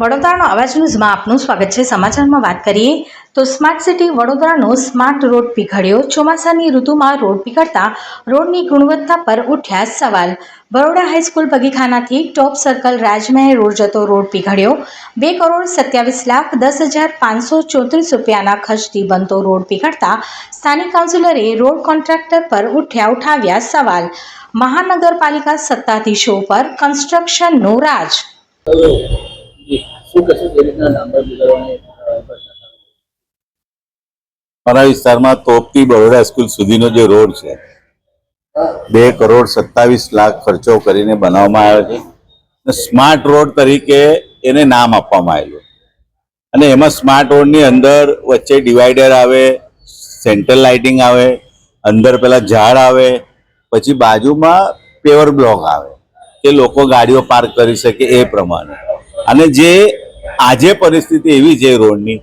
વડોદરાનો અવાજ ન્યૂઝમાં આપનું સ્વાગત છે. સમાચારમાં વાત કરીએ તો સ્માર્ટ સિટી વડોદરાનો સ્માર્ટ રોડ પીગળ્યો ચોમાસાની ઋતુમાં રોડ પીગળતા રોડની ગુણવત્તા પર ઉઠ્યા સવાલ. બરોડા હાઈસ્કૂલ બગીખાનાથી ટોપ સર્કલ રાજમહેલ રોડ જતો રોડ પીગળ્યો બે કરોડ સત્યાવીસ લાખ દસ હજાર પાંચસો ચોત્રીસ રૂપિયાના ખર્ચથી બનતો રોડ પીગળતા સ્થાનિક કાઉન્સિલરે રોડ કોન્ટ્રાક્ટર પર ઉઠ્યા ઉઠાવ્યા સવાલ. મહાનગરપાલિકા સત્તાધીશો પર કન્સ્ટ્રક્શનનો રાજ. મારા વિસ્તારમાં તોપથી બરોડા સ્કૂલ સુધીનો જે રોડ છે, બે કરોડ સત્તાવીસ લાખ ખર્ચો કરીને બનાવવામાં આવ્યો છે. સ્માર્ટ રોડ તરીકે એને નામ આપવામાં આવેલું અને એમાં સ્માર્ટ રોડની અંદર વચ્ચે ડિવાઈડર આવે, સેન્ટ્રલ લાઇટિંગ આવે, અંદર પેલા ઝાડ આવે, પછી બાજુમાં પેવર બ્લોક આવે, કે લોકો ગાડીઓ પાર્ક કરી શકે એ પ્રમાણે. અને જે આજે પરિસ્થિતિ એવી છે રોડની.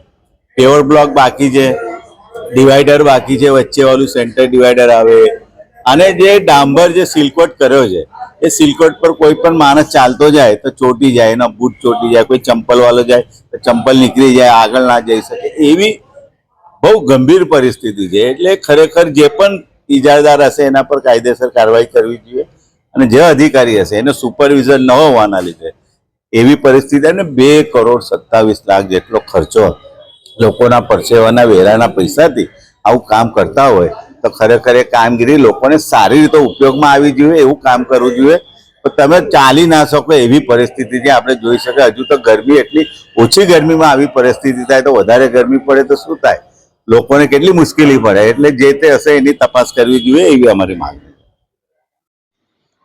પેવર બ્લોક બાકી છે. ડિવાઈડર બાકી છે. વચ્ચે વાળું સેન્ટર ડિવાઈડર આવે. અને જે ડાંબર જે સિલકોટ કર્યો છે, એ સિલકોટ પર કોઈ પણ માણસ ચાલતો જાય તો ચોટી જાય, એના બૂટ ચોટી જાય, કોઈ ચંપલ વાળો જાય તો ચંપલ નીકળી જાય, આગળ ના જઈ શકે. એવી બહુ ગંભીર પરિસ્થિતિ છે. એટલે ખરેખર જે પણ ઇજાદાર હશે એના પર કાયદેસર કાર્યવાહી કરવી જોઈએ. અને જે અધિકારી હશે, એને સુપરવિઝન ન હોવાના લીધે એવી પરિસ્થિતિ અને બે કરોડ સત્તાવીસ લાખ જેટલો ખર્ચો લોકોના પરસેવાના વેરાના પૈસાથી આવું કામ કરતા હોય તો ખરેખર એ કામગીરી લોકોને સારી રીતે ઉપયોગમાં આવી જોઈએ, એવું કામ કરવું જોઈએ. તમે ચાલી ના શકો એવી પરિસ્થિતિ જે આપણે જોઈ શકાય હજુ તો ગરમી એટલી ઓછી ગરમીમાં આવી પરિસ્થિતિ થાય તો વધારે ગરમી પડે તો શું થાય? લોકોને કેટલી મુશ્કેલી પડે? એટલે જે તે હશે એની તપાસ કરવી જોઈએ એવી અમારી માંગ